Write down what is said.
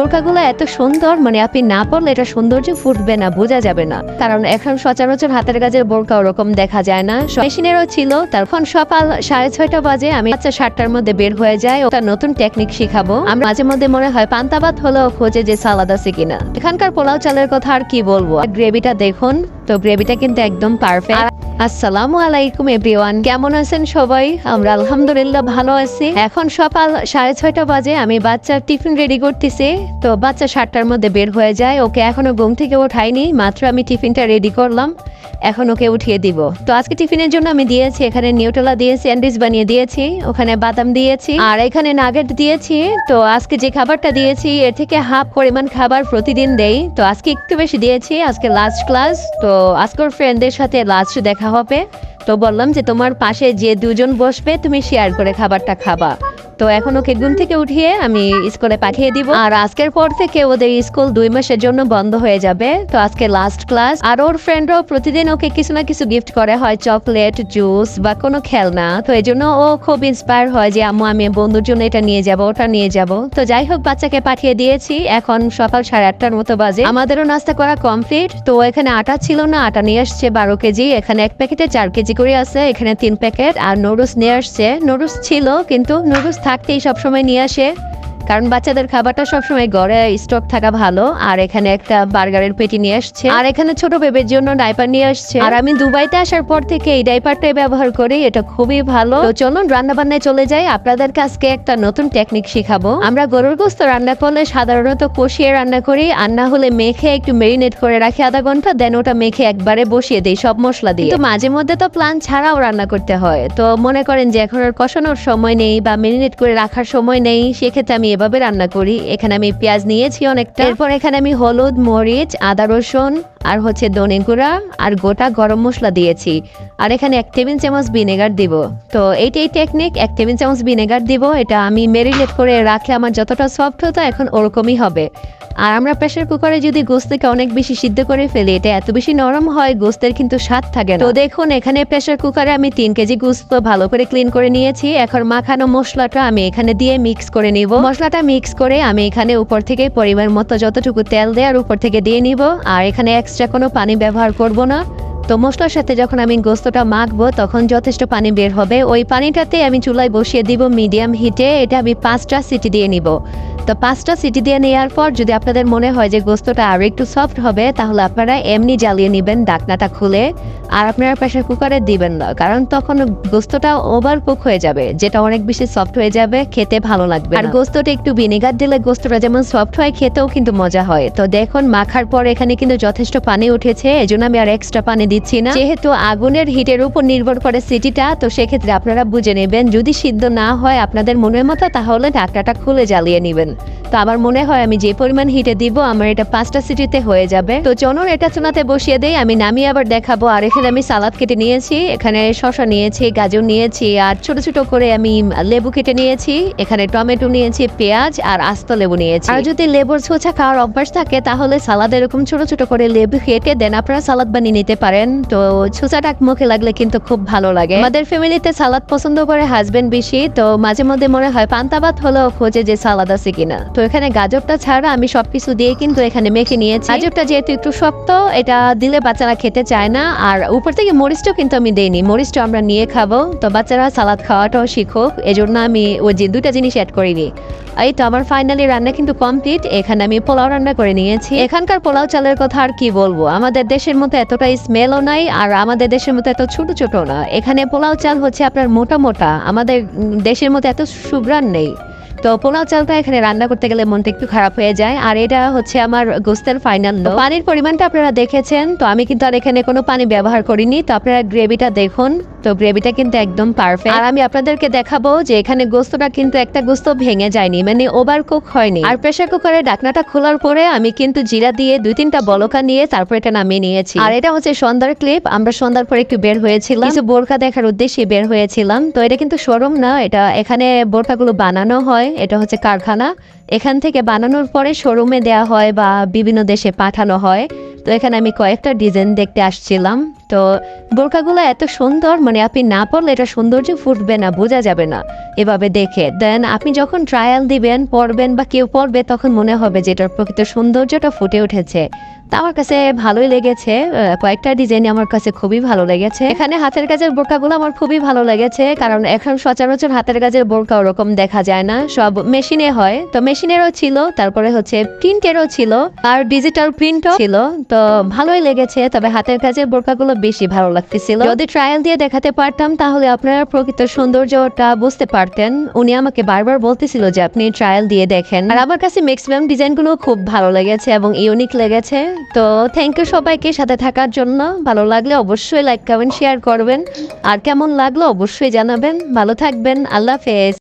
বোরকাগুলো এত সুন্দর মানে আপনি না পড়লে এটা সৌন্দর্য ফুটবে না, বোঝা যাবে না। কারণ এখন সচরাচর হাতের কাজের বোরকা ওরকম দেখা যায় না। মেশিনেরও ছিল, তখন সকাল সাড়ে ছয়টা বাজে আমি বাচ্চা সাতটার মধ্যে বের হয়ে যায় ওটা নতুন টেকনিক শিখাবো। আমরা মাঝে মধ্যে মনে হয় পান্তাবাদ হলেও খোঁজে যে সালাদ আছে কিনা। এখানকার পোলাও চালের কথা আর কি বলব? গ্রেভিটা দেখুন, তো গ্রেভিটা কিন্তু একদম পারফেক্ট আসসালামু আলাইকুম এভরিওয়ান কেমন আছেন সবাই? আমরা আলহামদুলিল্লাহ ভালো আছি। এখন সকাল সাড়ে ছয়টা বাজে, আমি বাচ্চার টিফিন রেডি করতেছি। তো বাচ্চা সাতটার মধ্যে বের হয়ে যায়। ওকে এখনও ঘুম থেকে ওঠাইনি মাত্র আমি টিফিনটা রেডি করলাম। এখন ওকে উঠিয়ে দিব। তো আজকে টিফিনের জন্য আমি দিয়েছি, এখানে নিউটেলা দিয়ে স্যান্ডউইচ বানিয়ে দিয়েছি, ওখানে বাদাম দিয়েছি, আর এখানে নাগেট দিয়েছি। তো আজকে যে খাবারটা দিয়েছি, এর থেকে হাফ পরিমাণ খাবার প্রতিদিন দেই। তো আজকে একটু বেশি দিয়েছি, আজকে লাস্ট ক্লাস তো আজকের ফ্রেন্ডদের সাথে লাস্ট দেখা হবে। তো বললাম যে তোমার পাশে যে দুজন বসবে, তুমি শেয়ার করে খাবারটা খাবা। তো এখন ওকে ঘুম থেকে উঠিয়ে আমি স্কুলে পাঠিয়ে দিব। আর আজকের পর থেকে ওদের স্কুল দুই মাসের জন্য বন্ধ হয়ে যাবে। তো আজকে লাস্ট ক্লাস আর ওর ফ্রেন্ডরাও প্রতিদিন ওকে কিছু না কিছু গিফট করে, হয় চকলেট জুস বা কোনো খেলনা। তো এই জন্য ও খুব ইন্সপায়ার হয় যে, আম্মু, আমি বন্ধুর জন্য এটা নিয়ে যাব, ওটা নিয়ে যাব। তো যাই হোক, বাচ্চাকে পাঠিয়ে দিয়েছি। এখন সকাল সাড়ে আটটার মতো বাজে। আমাদেরও নাস্তা করা কমপ্লিট তো এখানে আটা ছিল না, আটা নিয়ে আসছে বারো কেজি। এখানে এক প্যাকেটে চার কেজি করে আছে, এখানে তিন প্যাকেট। আর নুডলস নিয়ে আসছে। নুডলস ছিল, কিন্তু নুডলস থাকতেই সবসময় নিয়ে আসে। কারণ বাচ্চাদের খাবারটা সবসময় গড়ে স্টক থাকা ভালো। আর এখানে একটা বার্গারের পেটি নিয়ে আসছে। আর এখানে ছোট বেবের জন্য ডাইপার নিয়ে আসছে। আর আমি দুবাইতে আসার পর থেকে এই ডাইপারটাই ব্যবহার করি, এটা খুবই ভালো। তো চলুন রান্না বান্নায় চলে যাই। আপনাদের কাছকে একটা নতুন টেকনিক শিখাবো। আমরা গরুর গোস্ত রান্না করলে সাধারণত কষিয়ে রান্না করি। আর না হলে মেখে একটু মেরিনেট করে রাখি আধা ঘণ্টা দেন ওটা মেখে একবারে বসিয়ে দিই সব মশলা দিয়ে। তো মাঝে মধ্যে তো প্লান ছাড়াও রান্না করতে হয়। তো মনে করেন যে এখন আর কষানোর সময় নেই বা মেরিনেট করে রাখার সময় নেই, সেক্ষেত্রে আমি এভাবে রান্না করি। এখানে আমি পেঁয়াজ নিয়েছি অনেকটা। এরপর এখানে আমি হলুদ, মরিচ, আদা, রসুন আর হচ্ছে ধনে গুঁড়া আর গোটা গরম মশলা দিয়েছি। আর এখানে এক টেবিল চামচ ভিনেগার দিব। তো এইটাই টেকনিক এক টেবিল চামচ ভিনেগার দিব। এটা আমি মেরিনেট করে রাখলে আমার যতটা সফট হতো এখন ওরকমই হবে। আর আমরা প্রেসার কুকারে যদি গোস্তকে অনেক বেশি সিদ্ধ করে ফেলি, এটা এত বেশি নরম হয়, গোস্তের কিন্তু স্বাদ থাকে না। তো দেখুন, এখানে প্রেসার কুকারে আমি তিন কেজি গোস্ত ভালো করে ক্লিন করে নিয়েছি। এখন মাখানো মশলাটা আমি এখানে দিয়ে মিক্স করে নিব। মশলাটা মিক্স করে আমি এখানে উপর থেকে পরিমাণ মতো যতটুকু তেল দেওয়ার উপর থেকে দিয়ে নিব। আর এখানে এক্সট্রা কোনো পানি ব্যবহার করব না। তো মশলার সাথে যখন আমি গোস্তটা মাখবো তখন যথেষ্ট পানি বের হবে। ওই পানিটাতে আমি চুলায় বসিয়ে দিব মিডিয়াম হিটে। এটা আমি পাঁচটা সিটি দিয়ে নিব। তো পাঁচটা সিটি দিয়ে নেওয়ার পর যদি আপনাদের মনে হয় যে গোস্তটা আরও একটু সফট হবে তাহলে আপনারা এমনি জ্বালিয়ে নেবেন ডাকনাটা খুলে। আর আপনারা প্রেশার কুকারে দিবেন না কারণ তখন গোস্তটা ওভার কুক হয়ে যাবে। যেটা অনেক বেশি সফট হয়ে যাবে খেতে ভালো লাগবে আর গোস্তটা একটু ভিনেগার দিলে গোস্তটা যেমন সফট হয় খেতেও কিন্তু মজা হয়। তো দেখুন মাখার পর এখানে কিন্তু যথেষ্ট পানি উঠেছে এজন্য আমি আর এক্সট্রা পানি দিচ্ছি না। যেহেতু আগুনের হিটের উপর নির্ভর করে সিটিটা, তো সেক্ষেত্রে আপনারা বুঝে নেবেন, যদি সিদ্ধ না হয় আপনাদের মনের মতো, তাহলে ঢাকনাটা খুলে জ্বালিয়ে নেবেন। তো আমার মনে হয় আমি যে পরিমাণ হিটে দিব, আমার এটা পাঁচটা সিটিতে হয়ে যাবে। তো চনুন এটা চুনাতে বসিয়ে দেই, আমি নামিয়ে আবার দেখাবো। আর এখানে আমি সালাদ কেটে নিয়েছি, এখানে শসা নিয়েছি, গাজর নিয়েছি, আর ছোট ছোট করে আমি লেবু কেটে নিয়েছি। এখানে টমেটো নিয়েছি, পেঁয়াজ, আর আস্ত লেবু নিয়েছি। আর যদি লেবুর ছোঁচা খাওয়ার অভ্যাস থাকে, তাহলে সালাদ এরকম ছোট ছোট করে লেবু কেটে দেন, আপনারা সালাদ বানিয়ে নিতে পারেন। তো ছোচাটা মুখে লাগলে কিন্তু খুব ভালো লাগে। আমাদের ফ্যামিলিতে সালাদ পছন্দ করে হাজবেন্ড বেশি, তো মাঝে মধ্যে মনে হয় পান্তাবাদ হলেও খোঁজে যে সালাদ আছে কিনা। তো এখানে গাজরটা ছাড়া আমি সবকিছু দিয়ে কিন্তু এখানে মেখে নিয়েছি। গাজরটা যেহেতু একটু শক্ত, এটা দিলে বাচ্চারা খেতে চায় না। আর উপর থেকে মরিচটাও কিন্তু আমি দেইনি। মরিচটা আমরা নিয়ে খাব। তো বাচ্চারা সালাদ খাওয়াটাও শিখুক। এজন্য আমি ওই যে দুটা জিনিস অ্যাড করিনি। এই তো আমার ফাইনালি রান্না কিন্তু কমপ্লিট এখানে আমি পোলাও রান্না করে নিয়েছি। এখানকার পোলাও চালের কথা আর কি বলব? আমাদের দেশের মতো এতটা স্মেলও নাই, আর আমাদের দেশের মতো এত ছোট ছোট না। এখানে পোলাও চাল হচ্ছে আপনার মোটা মোটা। আমাদের দেশের মতো এত সুগ্রান নেই। তো পোলাও চালটা এখানে রান্না করতে গেলে মনটা একটু খারাপ হয়ে যায়। আর এটা হচ্ছে আমার গোস্তের ফাইনাল পানির পরিমাণটা আপনারা দেখেছেন, তো আমি কিন্তু আর এখানে কোনো পানি ব্যবহার করিনি। তো আপনারা গ্রেভিটা দেখুন। তো গ্রেভিটা কিন্তু একদম পারফেক্ট আর আমি আপনাদেরকে দেখাবো যে এখানে গোস্তটা কিন্তু একটা গোস্ত ভেঙে যায়নি মানে ওভার কুক হয়নি। আর প্রেসার কুকারে ঢাকনাটা খোলার পরে আমি কিন্তু জিরা দিয়ে দুই তিনটা বলকা নিয়ে তারপর এটা নামিয়ে নিয়েছি। আর এটা হচ্ছে সন্ধ্যার ক্লিপ আমরা সন্ধ্যার পরে একটু বের হয়েছিলাম। কিছু বোরখা দেখার উদ্দেশ্যে বের হয়েছিলাম। তো এটা কিন্তু শোরুম না, এটা এখানে বোরকাগুলো বানানো হয়, এটা হচ্ছে কারখানা। এখান থেকে বানানোর পরে শোরুমে দেওয়া হয় বা বিভিন্ন দেশে পাঠানো হয়। তো এখানে আমি কয়েকটা ডিজাইন দেখতে আসছিলাম। তো বোরকাগুলো এত সুন্দর মানে আপনি না পড়লে এটা সৌন্দর্য ফুটবে না, বোঝা যাবে না। এভাবে দেখে, দেন আপনি যখন ট্রায়াল দিবেন পড়বেন বা কেউ পড়বে তখন মনে হবে যে এটার প্রকৃত সৌন্দর্যটা ফুটে উঠেছে। তা আমার কাছে ভালোই লেগেছে কয়েকটা ডিজাইন আমার কাছে খুবই ভালো লেগেছে। এখানে হাতের কাজের বোরকাগুলো আমার খুবই ভালো লেগেছে, কারণ এখন সচরাচর হাতের কাজের বোরকা ওরকম দেখা যায় না। সব মেশিনে হয়, তো মেশিনেরও ছিল, তারপরে হচ্ছে প্রিন্টেরও ছিল, আর ডিজিটাল প্রিন্টও ছিল, তো ভালোই লেগেছে। তবে হাতের কাজের বোরকাগুলো বেশি ভালো লাগতেছিল। যদি ট্রায়াল দিয়ে দেখাতে পারতাম, তাহলে আপনারা প্রকৃত সৌন্দর্যটা বুঝতে পারতেন। উনি আমাকে বারবার বলতেছিল যে আপনি ট্রায়াল দিয়ে দেখেন। আর আমার কাছে ম্যাক্সিমাম ডিজাইনগুলো খুব ভালো লেগেছে এবং ইউনিক লেগেছে। তো থ্যাংক ইউ সবাইকে সাথে থাকার জন্য। ভালো লাগলে অবশ্যই লাইক কমেন্ট শেয়ার করবেন। আর কেমন লাগল অবশ্যই জানাবেন। ভালো থাকবেন। আল্লাহ হাফেজ।